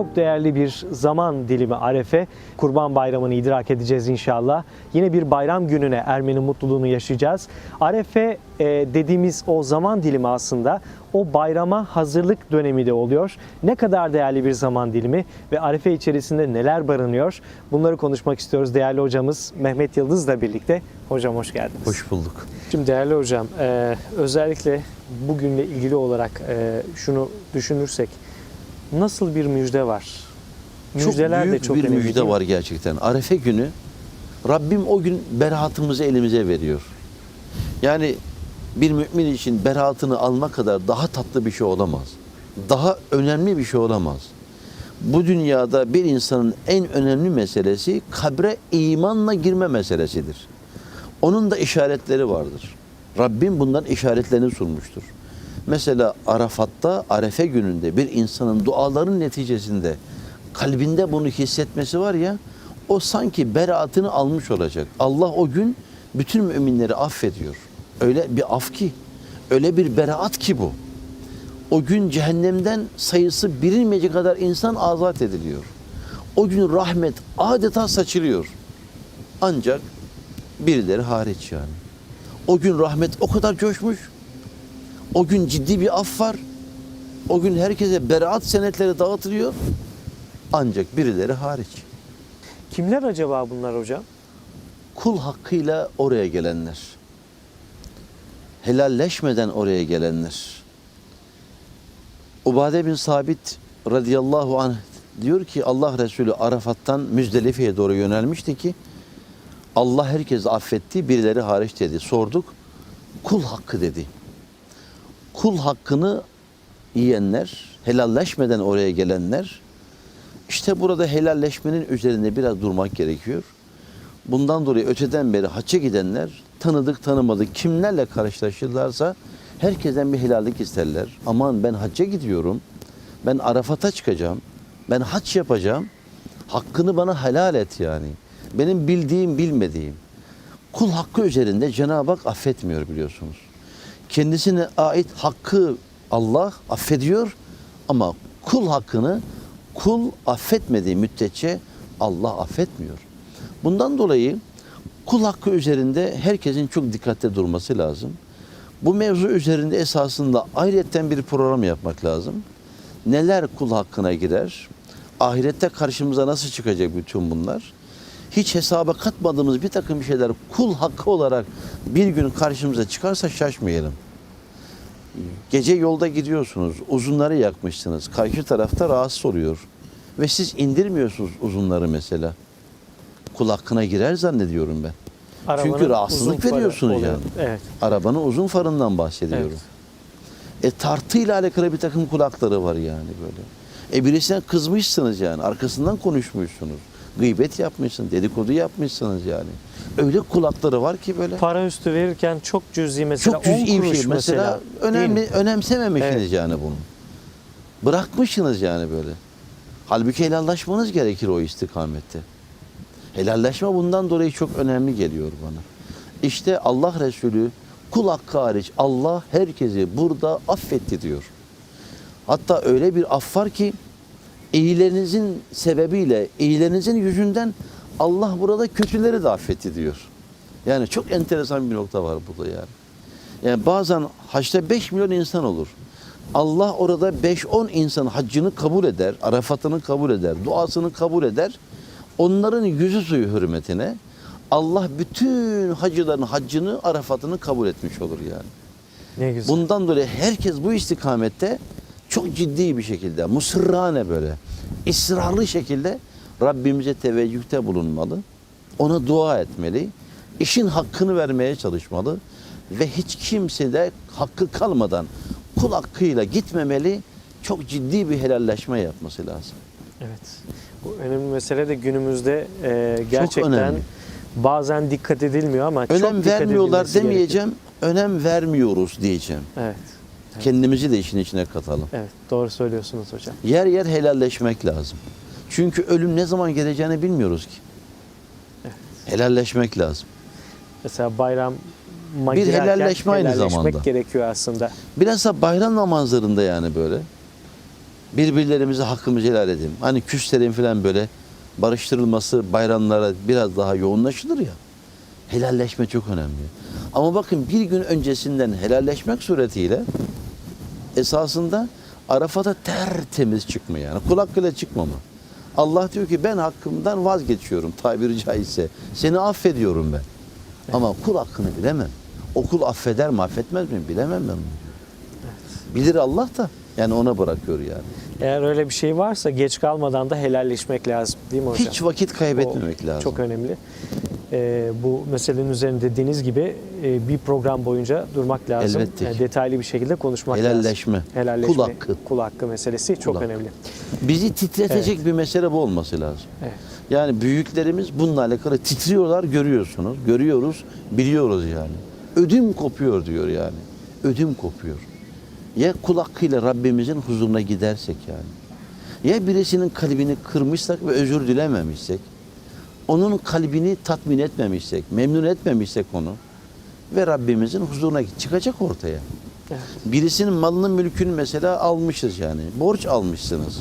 Çok değerli bir zaman dilimi Arefe. Kurban Bayramı'nı idrak edeceğiz inşallah. Yine bir bayram gününe Ermeni mutluluğunu yaşayacağız. Arefe e, dediğimiz o zaman dilimi aslında o bayrama hazırlık dönemi de oluyor. Ne kadar değerli bir zaman dilimi ve Arefe içerisinde neler barınıyor? Bunları konuşmak istiyoruz değerli hocamız Mehmet Yıldız'la birlikte. Hocam hoş geldiniz. Hoş bulduk. Şimdi değerli hocam, e, özellikle bugünle ilgili olarak e, şunu düşünürsek nasıl bir müjde var? Müjdeler çok büyük de çok bir önemli, müjde var gerçekten. Arefe günü Rabbim o gün beraatımızı elimize veriyor. Yani bir mümin için beraatını alma kadar daha tatlı bir şey olamaz. Daha önemli bir şey olamaz. Bu dünyada bir insanın en önemli meselesi kabre imanla girme meselesidir. Onun da işaretleri vardır. Rabbim bundan işaretlerini sunmuştur. Mesela Arafat'ta, Arefe gününde bir insanın duaların neticesinde kalbinde bunu hissetmesi var ya, o sanki beraatını almış olacak. Allah o gün bütün müminleri affediyor. Öyle bir af ki, öyle bir beraat ki bu. O gün cehennemden sayısı bilinmeyecek kadar insan azat ediliyor. O gün rahmet adeta saçılıyor. Ancak birileri hariç yani. O gün rahmet o kadar coşmuş. O gün ciddi bir af var. O gün herkese beraat senetleri dağıtılıyor. Ancak birileri hariç. Kimler acaba bunlar hocam? Kul hakkıyla oraya gelenler. Helalleşmeden oraya gelenler. Ubade bin Sabit radıyallahu anh diyor ki Allah Resulü Arafat'tan Müzdelife'ye doğru yönelmişti ki Allah herkesi affetti, birileri hariç dedi. Sorduk, kul hakkı dedi. Kul hakkını yiyenler, helalleşmeden oraya gelenler, işte burada helalleşmenin üzerinde biraz durmak gerekiyor. Bundan dolayı öteden beri hacca gidenler, tanıdık tanımadık kimlerle karşılaşırlarsa herkesten bir helallik isterler. Aman ben hacca gidiyorum, ben Arafat'a çıkacağım, ben hac yapacağım, hakkını bana helal et yani. Benim bildiğim, bilmediğim. Kul hakkı üzerinde Cenab-ı Hak affetmiyor biliyorsunuz. Kendisine ait hakkı Allah affediyor ama kul hakkını kul affetmediği müddetçe Allah affetmiyor. Bundan dolayı kul hakkı üzerinde herkesin çok dikkatli durması lazım. Bu mevzu üzerinde esasında ayrıyetten bir program yapmak lazım. Neler kul hakkına girer? Ahirette karşımıza nasıl çıkacak bütün bunlar? Hiç hesaba katmadığımız bir takım şeyler kul hakkı olarak bir gün karşımıza çıkarsa şaşmayalım. Gece yolda gidiyorsunuz, uzunları yakmışsınız. Karşı tarafta rahatsız oluyor. Ve siz indirmiyorsunuz uzunları mesela. Kul hakkına girer zannediyorum ben. Arabanın Çünkü rahatsızlık veriyorsunuz oluyor. yani. Evet. Arabanın uzun farından bahsediyorum. E tartıyla alakalı bir takım kulakları var yani böyle. E birisine kızmışsınız yani. Arkasından konuşmuşsunuz. Gıybet yapmışsınız, dedikodu yapmışsınız yani. Öyle kulakları var ki böyle. Para üstü verirken çok cüzi mesela Çok cüz'i 10 bir kuruş şey. Mesela, değil önemli, mi? önemsememişsiniz Evet. yani bunu. Bırakmışsınız yani böyle. Halbuki helallaşmanız gerekir o istikamette. Helalleşme bundan dolayı çok önemli geliyor bana. İşte Allah Resulü kul hakkı hariç Allah herkesi burada affetti diyor. Hatta öyle bir af var ki iyilerinizin sebebiyle, iyilerinizin yüzünden Allah burada kötüleri de affetti diyor. Yani çok enteresan bir nokta var burada yani. Yani bazen haçta 5 milyon insan olur. Allah orada 5-10 insan haccını kabul eder, Arafat'ını kabul eder, duasını kabul eder. Onların yüzü suyu hürmetine Allah bütün hacıların haccını, Arafat'ını kabul etmiş olur yani. Ne güzel. Bundan dolayı herkes bu istikamette çok ciddi bir şekilde, musırrane böyle, ısrarlı şekilde Rabbimize teveccühte bulunmalı. Ona dua etmeli. işin hakkını vermeye çalışmalı. Ve hiç kimse de hakkı kalmadan kul hakkıyla gitmemeli. Çok ciddi bir helalleşme yapması lazım. Evet. Bu önemli mesele de günümüzde e, gerçekten bazen dikkat edilmiyor ama çok Önem dikkat vermiyorlar demeyeceğim. Önem vermiyoruz diyeceğim. gerekiyor. Evet. Kendimizi de işin içine katalım. Evet. Doğru söylüyorsunuz hocam. Yer yer helalleşmek lazım. Çünkü ölüm ne zaman geleceğini bilmiyoruz ki. Evet. Helalleşmek lazım. Mesela bayram Bir helalleşme aynı zamanda. gerekiyor aslında. Biraz da bayram namazlarında yani böyle. Birbirlerimize hakkımızı helal edelim. Hani küslerin falan böyle barıştırılması bayramlara biraz daha yoğunlaşılır ya. Helalleşme çok önemli. Ama bakın bir gün öncesinden helalleşmek suretiyle esasında Arafat'a tertemiz çıkma yani. Kul hakkıyla çıkmama. Allah diyor ki ben hakkımdan vazgeçiyorum tabiri caizse. Seni affediyorum ben. Ama kul hakkını bilemem. O kul affeder mi affetmez mi bilemem ben diyor. Bilir Allah da yani ona bırakıyor yani. Eğer öyle bir şey varsa geç kalmadan da helalleşmek lazım değil mi hocam? Hiç vakit kaybetmemek O lazım. Çok önemli. Ee, bu meselenin üzerinde dediğiniz gibi e, bir program boyunca durmak lazım. Elbette ki. Yani detaylı bir şekilde konuşmak Helalleşme. lazım. Helalleşme. Kul hakkı. Kul hakkı meselesi çok hakkı. önemli. Bizi titretecek bir mesele bu olması lazım. Evet. Yani büyüklerimiz bununla alakalı titriyorlar görüyorsunuz. Görüyoruz, biliyoruz yani. Ödüm kopuyor diyor yani. Ödüm kopuyor. Ya kul hakkıyla Rabbimizin huzuruna gidersek yani. Ya birisinin kalbini kırmışsak ve özür dilememişsek. Onun kalbini tatmin etmemişsek, memnun etmemişsek onu ve Rabbimizin huzuruna çıkacak ortaya. Evet. Birisinin malını mülkünü mesela almışız yani. Borç almışsınız.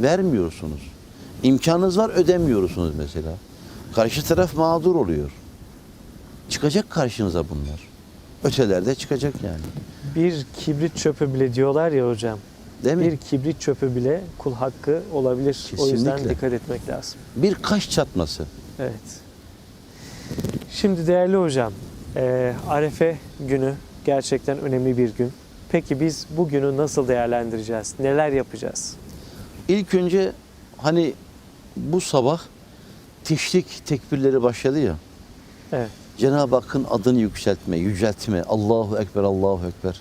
Vermiyorsunuz. İmkanınız var ödemiyorsunuz mesela. Karşı taraf mağdur oluyor. Çıkacak karşınıza bunlar. Ötelerde çıkacak yani. Bir kibrit çöpü bile diyorlar ya hocam. Değil mi? Bir kibrit çöpü bile kul hakkı olabilir. O yüzden Kesinlikle. dikkat etmek lazım. Bir kaş çatması. Evet. Şimdi değerli hocam, e, Arefe günü gerçekten önemli bir gün. Peki biz bu günü nasıl değerlendireceğiz? Neler yapacağız? İlk önce hani bu sabah teşrik tekbirleri başladı ya. Evet. Cenab-ı Hakk'ın adını yükseltme, yüceltme. Allahu Ekber, Allahu Ekber.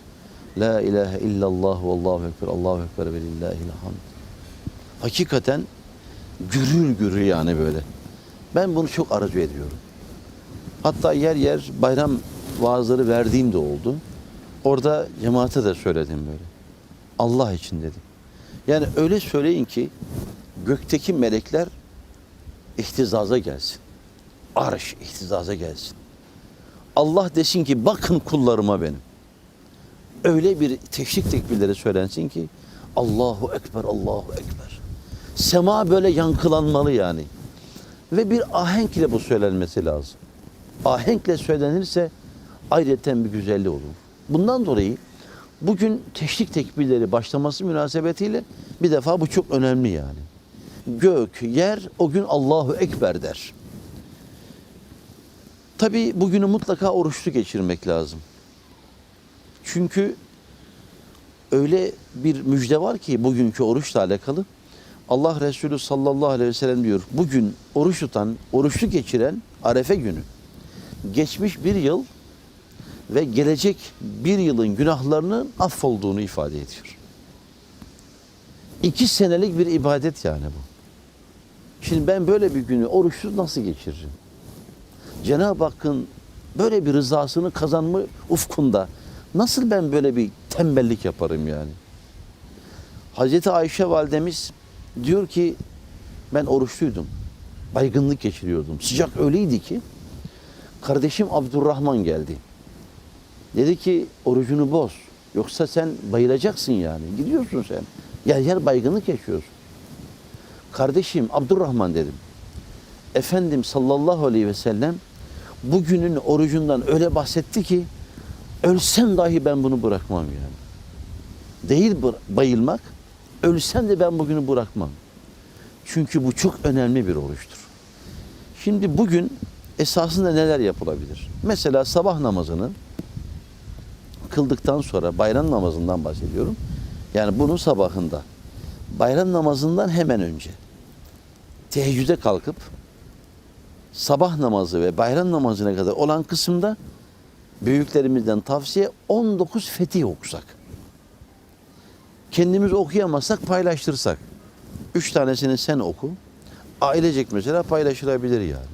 La ilahe illallah ve Allahu Ekber, Allahu Ekber ve lillahil hamd. Hakikaten gürül gürül yani böyle. Ben bunu çok arzu ediyorum. Hatta yer yer bayram vaazları verdiğim de oldu. Orada cemaate de söyledim böyle. Allah için dedim. Yani öyle söyleyin ki gökteki melekler ihtizaza gelsin. Arş ihtizaza gelsin. Allah desin ki bakın kullarıma benim. Öyle bir teşrik tekbirleri söylensin ki Allahu Ekber, Allahu Ekber. Sema böyle yankılanmalı yani. Ve bir ahenk ile bu söylenmesi lazım. Ahenkle söylenirse ayrıca bir güzelliği olur. Bundan dolayı bugün teşrik tekbirleri başlaması münasebetiyle bir defa bu çok önemli yani. Gök, yer o gün Allahu Ekber der. Tabii bugünü mutlaka oruçlu geçirmek lazım. Çünkü öyle bir müjde var ki bugünkü oruçla alakalı. Allah Resulü sallallahu aleyhi ve sellem diyor. Bugün oruç tutan, oruçlu geçiren Arefe günü. Geçmiş bir yıl ve gelecek bir yılın günahlarının affolduğunu ifade ediyor. İki senelik bir ibadet yani bu. Şimdi ben böyle bir günü oruçsuz nasıl geçiririm? Cenab-ı Hakk'ın böyle bir rızasını kazanma ufkunda nasıl ben böyle bir tembellik yaparım yani? Hazreti Ayşe validemiz diyor ki ben oruçluydum. Baygınlık geçiriyordum. Sıcak öyleydi ki kardeşim Abdurrahman geldi. Dedi ki orucunu boz. Yoksa sen bayılacaksın yani. Gidiyorsun sen. Yer yer baygınlık yaşıyorsun. Kardeşim Abdurrahman dedim. Efendim sallallahu aleyhi ve sellem bugünün orucundan öyle bahsetti ki ölsem dahi ben bunu bırakmam yani. Değil bayılmak, ölsem de ben bugünü bırakmam. Çünkü bu çok önemli bir oruçtur. Şimdi bugün esasında neler yapılabilir? Mesela sabah namazını kıldıktan sonra bayram namazından bahsediyorum. Yani bunun sabahında bayram namazından hemen önce teheccüde kalkıp sabah namazı ve bayram namazına kadar olan kısımda büyüklerimizden tavsiye 19 fetih okusak. Kendimiz okuyamazsak paylaştırsak. Üç tanesini sen oku. Ailecek mesela paylaşılabilir yani.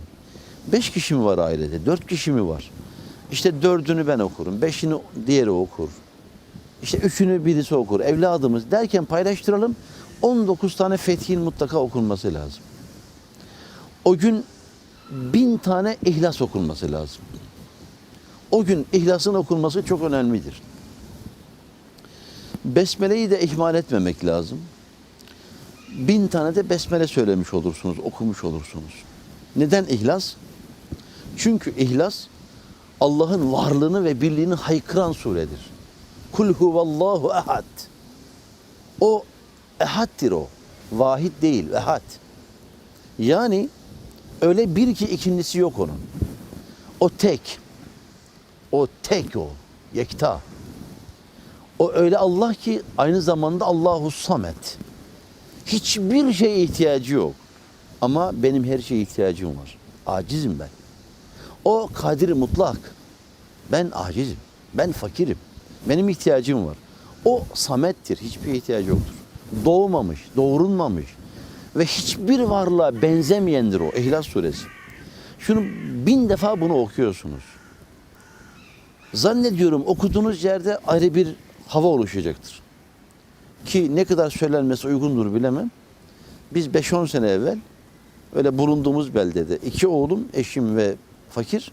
Beş kişi mi var ailede? Dört kişi mi var? İşte dördünü ben okurum. Beşini diğeri okur. İşte üçünü birisi okur. Evladımız derken paylaştıralım. 19 tane fethin mutlaka okunması lazım. O gün bin tane ihlas okunması lazım. O gün ihlasın okunması çok önemlidir. Besmele'yi de ihmal etmemek lazım. Bin tane de besmele söylemiş olursunuz, okumuş olursunuz. Neden ihlas? Çünkü ihlas Allah'ın varlığını ve birliğini haykıran suredir. Kul huvallahu ehad. O ehaddir o. Vahid değil, ehad. Yani öyle bir ki ikincisi yok onun. O tek. O tek o. Yekta. O öyle Allah ki aynı zamanda Allahu Samet. Hiçbir şeye ihtiyacı yok. Ama benim her şeye ihtiyacım var. Acizim ben. O kadir mutlak. Ben acizim. Ben fakirim. Benim ihtiyacım var. O samettir. Hiçbir ihtiyacı yoktur. Doğmamış, doğurulmamış ve hiçbir varlığa benzemeyendir o. İhlas suresi. Şunu bin defa bunu okuyorsunuz. Zannediyorum okuduğunuz yerde ayrı bir hava oluşacaktır. Ki ne kadar söylenmesi uygundur bilemem. Biz 5-10 sene evvel öyle bulunduğumuz beldede iki oğlum, eşim ve fakir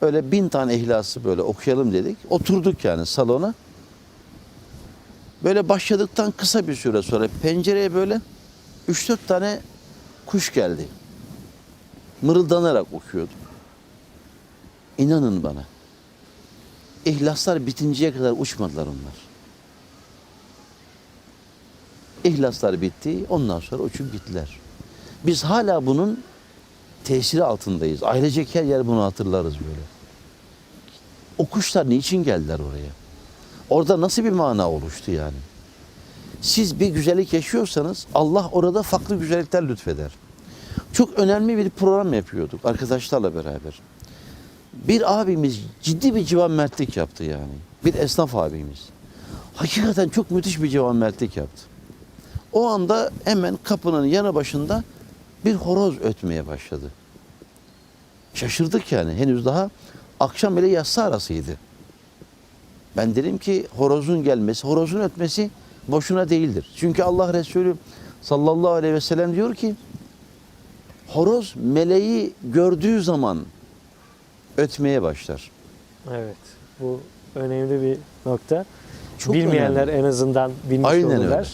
öyle bin tane ihlası böyle okuyalım dedik. Oturduk yani salona. Böyle başladıktan kısa bir süre sonra pencereye böyle 3-4 tane kuş geldi. Mırıldanarak okuyordum. İnanın bana. İhlaslar bitinceye kadar uçmadılar onlar. İhlaslar bitti, ondan sonra uçup gittiler. Biz hala bunun tesiri altındayız. Ailecek her yer bunu hatırlarız böyle. O kuşlar niçin geldiler oraya? Orada nasıl bir mana oluştu yani? Siz bir güzellik yaşıyorsanız Allah orada farklı güzellikler lütfeder. Çok önemli bir program yapıyorduk arkadaşlarla beraber. Bir abimiz ciddi bir civan mertlik yaptı yani. Bir esnaf abimiz. Hakikaten çok müthiş bir civan mertlik yaptı. O anda hemen kapının yanı başında bir horoz ötmeye başladı. Şaşırdık yani. Henüz daha akşam ile yatsı arasıydı. Ben dedim ki horozun gelmesi, horozun ötmesi boşuna değildir. Çünkü Allah Resulü sallallahu aleyhi ve sellem diyor ki horoz meleği gördüğü zaman ötmeye başlar. Evet. Bu önemli bir nokta. Çok Bilmeyenler önemli. en azından bilmiş Aynen olurlar. öyle.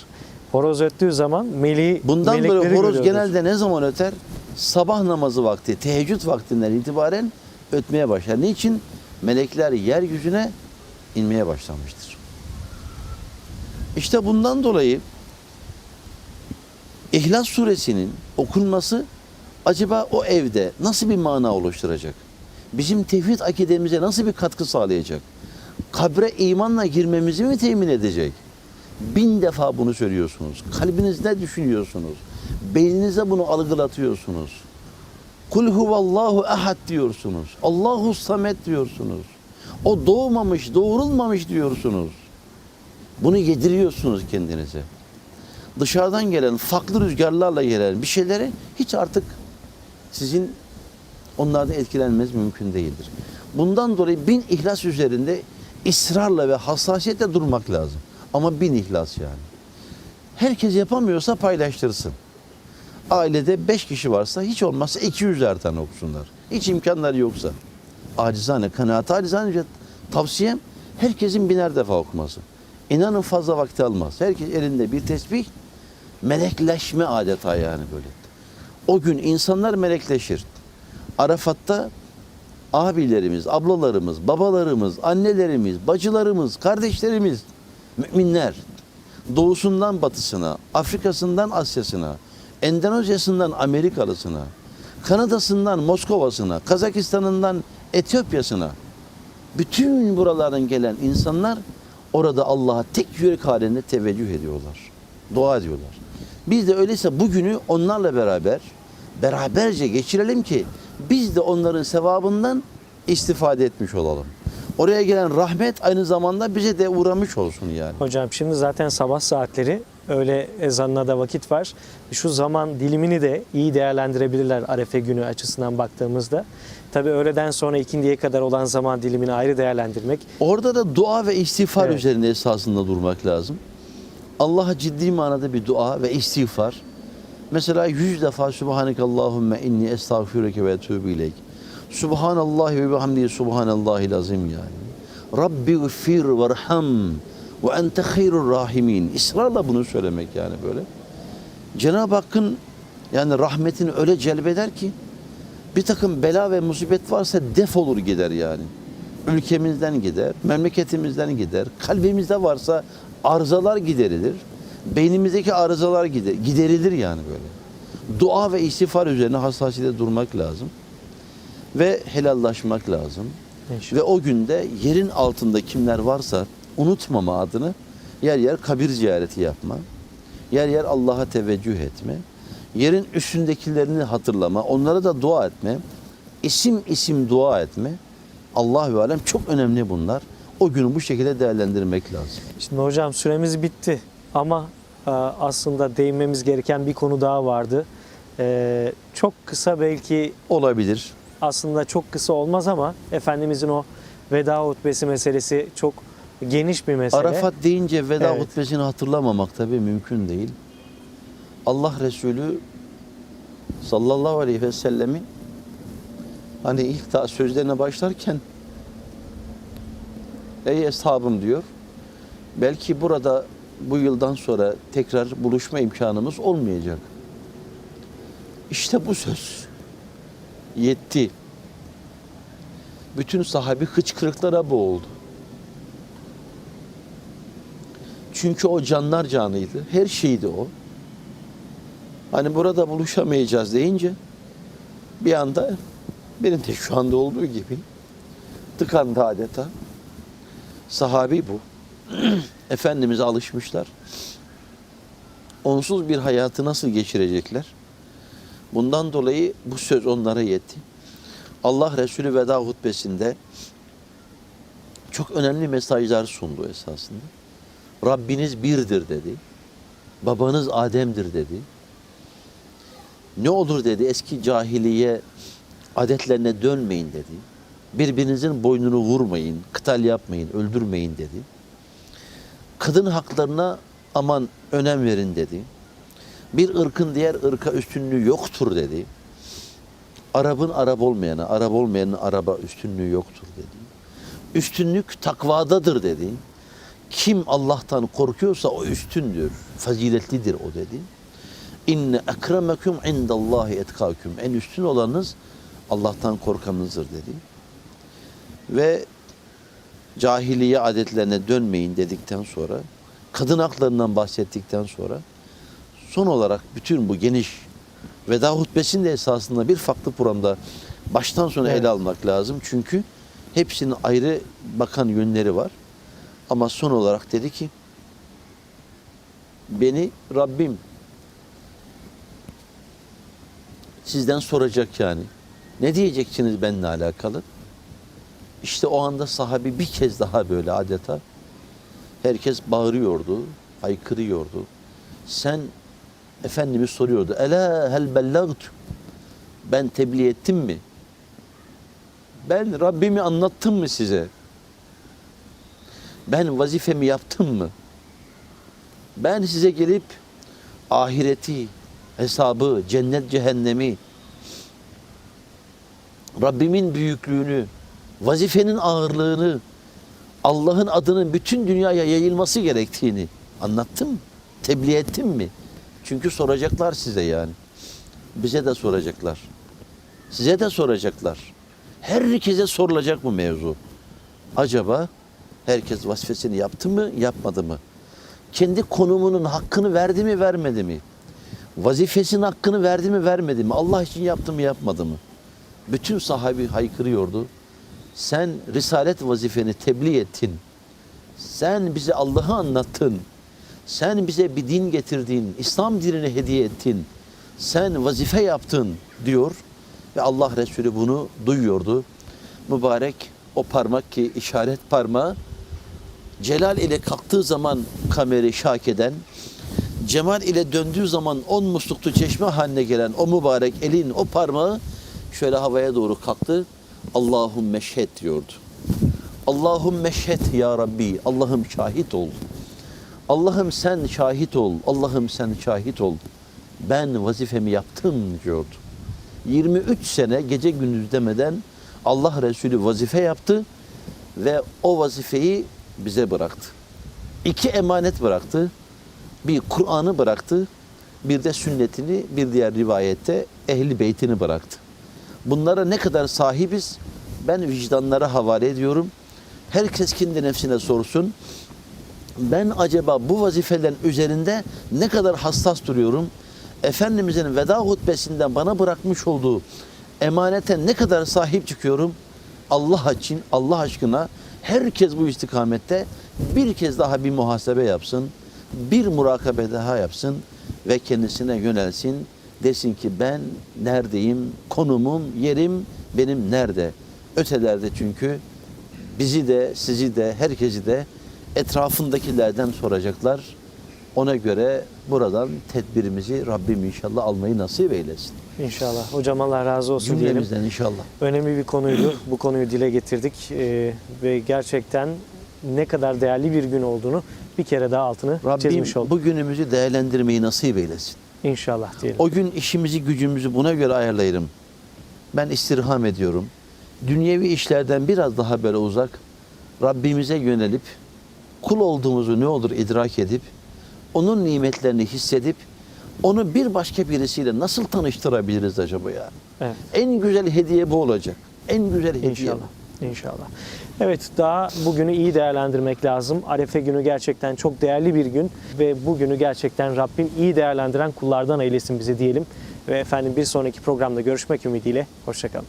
Horoz öttüğü zaman meleği Bundan böyle horoz genelde ne zaman öter? Sabah namazı vakti, teheccüd vaktinden itibaren ötmeye başlar. Niçin? Melekler yeryüzüne inmeye başlamıştır. İşte bundan dolayı İhlas suresinin okunması acaba o evde nasıl bir mana oluşturacak? Bizim tevhid akidemize nasıl bir katkı sağlayacak? Kabre imanla girmemizi mi temin edecek? Bin defa bunu söylüyorsunuz. Kalbinizde düşünüyorsunuz. Beyninize bunu algılatıyorsunuz. Kul huvallahu ahad diyorsunuz. Allahu samet diyorsunuz. O doğmamış, doğurulmamış diyorsunuz. Bunu yediriyorsunuz kendinize. Dışarıdan gelen farklı rüzgarlarla gelen bir şeyleri hiç artık sizin onlardan etkilenmeniz mümkün değildir. Bundan dolayı bin ihlas üzerinde ısrarla ve hassasiyetle durmak lazım. Ama bin ihlas yani. Herkes yapamıyorsa paylaştırsın. Ailede beş kişi varsa hiç olmazsa 200'er tane okusunlar. Hiç imkanları yoksa. Acizane, kanaat acizane tavsiyem herkesin biner defa okuması. İnanın fazla vakti almaz. Herkes elinde bir tesbih, melekleşme adeta yani böyle. O gün insanlar melekleşir. Arafat'ta abilerimiz, ablalarımız, babalarımız, annelerimiz, bacılarımız, kardeşlerimiz, müminler doğusundan batısına, Afrika'sından Asya'sına, Endonezya'sından Amerikalısına, Kanada'sından Moskova'sına, Kazakistan'ından Etiyopya'sına bütün buralardan gelen insanlar orada Allah'a tek yürek halinde teveccüh ediyorlar. Dua ediyorlar. Biz de öyleyse bugünü onlarla beraber beraberce geçirelim ki biz de onların sevabından istifade etmiş olalım. Oraya gelen rahmet aynı zamanda bize de uğramış olsun yani. Hocam şimdi zaten sabah saatleri öğle ezanına da vakit var. Şu zaman dilimini de iyi değerlendirebilirler Arefe günü açısından baktığımızda. Tabii öğleden sonra ikindiye kadar olan zaman dilimini ayrı değerlendirmek. Orada da dua ve istiğfar Evet. üzerinde esasında durmak lazım. Allah'a ciddi manada bir dua ve istiğfar. Mesela yüz defa Subhanekallahümme inni estağfirüke ve etûbü ileyk. Subhanallah ve bihamdihi subhanallahil azim yani. Rabbi gfir verham Ve ente hayrur rahimin. İsrarla bunu söylemek yani böyle. Cenab-ı Hakk'ın yani rahmetini öyle celbeder ki bir takım bela ve musibet varsa defolur gider yani. Ülkemizden gider, memleketimizden gider. Kalbimizde varsa arızalar giderilir. Beynimizdeki arızalar gider, giderilir yani böyle. Dua ve istiğfar üzerine hassasiyete durmak lazım. Ve helallaşmak lazım. Ve o günde yerin altında kimler varsa unutmama adını yer yer kabir ziyareti yapma. Yer yer Allah'a teveccüh etme. Yerin üstündekilerini hatırlama. Onlara da dua etme. İsim isim dua etme. Allah ve alem çok önemli bunlar. O günü bu şekilde değerlendirmek lazım. Şimdi hocam süremiz bitti ama e, aslında değinmemiz gereken bir konu daha vardı. E, çok kısa belki Olabilir. aslında çok kısa olmaz ama Efendimizin o veda hutbesi meselesi çok geniş bir mesele. Arafat deyince veda Evet. hutbesini hatırlamamak tabii mümkün değil. Allah Resulü sallallahu aleyhi ve sellemin hani ilk daha sözlerine başlarken ey eshabım diyor. Belki burada bu yıldan sonra tekrar buluşma imkanımız olmayacak. İşte bu söz yetti. Bütün sahabi hıçkırıklara boğuldu. Çünkü o canlar canıydı. Her şeydi o. Hani burada buluşamayacağız deyince bir anda benim de şu anda olduğu gibi tıkandı adeta. Sahabi bu. Efendimiz'e alışmışlar. Onsuz bir hayatı nasıl geçirecekler? Bundan dolayı bu söz onlara yetti. Allah Resulü veda hutbesinde çok önemli mesajlar sundu esasında. Rabbiniz birdir dedi. Babanız Adem'dir dedi. Ne olur dedi eski cahiliye adetlerine dönmeyin dedi. Birbirinizin boynunu vurmayın, kıtal yapmayın, öldürmeyin dedi. Kadın haklarına aman önem verin dedi. Bir ırkın diğer ırka üstünlüğü yoktur dedi. Arap'ın Arap olmayana, Arap olmayanın Arap'a üstünlüğü yoktur dedi. Üstünlük takvadadır dedi. Kim Allah'tan korkuyorsa o üstündür, faziletlidir o dedi. İnne ekremekum indallahi etkâküm. En üstün olanınız Allah'tan korkanınızdır dedi. Ve cahiliye adetlerine dönmeyin dedikten sonra, kadın haklarından bahsettikten sonra son olarak bütün bu geniş veda hutbesinin de esasında bir farklı programda baştan sona Evet. ele almak lazım. Çünkü hepsinin ayrı bakan yönleri var. Ama son olarak dedi ki beni Rabbim sizden soracak yani. Ne diyeceksiniz benimle alakalı? İşte o anda sahabi bir kez daha böyle adeta herkes bağırıyordu, haykırıyordu. Sen Efendimiz soruyordu. Ela hel bellagtu? Ben tebliğ ettim mi? Ben Rabbimi anlattım mı size? Ben vazifemi yaptım mı? Ben size gelip ahireti, hesabı, cennet cehennemi, Rabbimin büyüklüğünü, vazifenin ağırlığını, Allah'ın adının bütün dünyaya yayılması gerektiğini anlattım mı? Tebliğ ettim mi? Çünkü soracaklar size yani. Bize de soracaklar. Size de soracaklar. Herkese sorulacak bu mevzu. Acaba herkes vazifesini yaptı mı, yapmadı mı? Kendi konumunun hakkını verdi mi, vermedi mi? Vazifesinin hakkını verdi mi, vermedi mi? Allah için yaptı mı, yapmadı mı? Bütün sahabi haykırıyordu. Sen risalet vazifeni tebliğ ettin. Sen bize Allah'ı anlattın. Sen bize bir din getirdin. İslam dinini hediye ettin. Sen vazife yaptın diyor. Ve Allah Resulü bunu duyuyordu. Mübarek o parmak ki işaret parmağı Celal ile kalktığı zaman kameri şak eden, Cemal ile döndüğü zaman on musluklu çeşme haline gelen o mübarek elin o parmağı şöyle havaya doğru kalktı. Allahümme şehd diyordu. Allahümme şehd ya Rabbi. Allah'ım şahit ol. Allah'ım sen şahit ol. Allah'ım sen şahit ol. Ben vazifemi yaptım diyordu. 23 sene gece gündüz demeden Allah Resulü vazife yaptı ve o vazifeyi bize bıraktı. İki emanet bıraktı. Bir Kur'an'ı bıraktı. Bir de sünnetini bir diğer rivayette ehli beytini bıraktı. Bunlara ne kadar sahibiz ben vicdanlara havale ediyorum. Herkes kendi nefsine sorsun. Ben acaba bu vazifelerin üzerinde ne kadar hassas duruyorum? Efendimizin veda hutbesinde bana bırakmış olduğu emanete ne kadar sahip çıkıyorum? Allah için, Allah aşkına herkes bu istikamette bir kez daha bir muhasebe yapsın. Bir murakabe daha yapsın ve kendisine yönelsin. Desin ki ben neredeyim? Konumum, yerim benim nerede? Ötelerde çünkü bizi de, sizi de, herkesi de etrafındakilerden soracaklar. Ona göre buradan tedbirimizi Rabbim inşallah almayı nasip eylesin. İnşallah. Hocam Allah razı olsun diyelim. Cümlemizden inşallah. Önemli bir konuydu. Bu konuyu dile getirdik Ee, ve gerçekten ne kadar değerli bir gün olduğunu bir kere daha altını Rabbim çizmiş olduk. bu günümüzü değerlendirmeyi nasip eylesin. İnşallah diyelim. O gün işimizi gücümüzü buna göre ayarlayırım. Ben istirham ediyorum. Dünyevi işlerden biraz daha böyle uzak, Rabbimize yönelip, kul olduğumuzu ne olur idrak edip, onun nimetlerini hissedip, onu bir başka birisiyle nasıl tanıştırabiliriz acaba ya? Evet. En güzel hediye bu olacak. En güzel hediye. İnşallah. İnşallah. Evet daha bugünü iyi değerlendirmek lazım. Arefe günü gerçekten çok değerli bir gün ve bugünü gerçekten Rabbim iyi değerlendiren kullardan eylesin bizi diyelim. Ve efendim bir sonraki programda görüşmek ümidiyle. Hoşçakalın.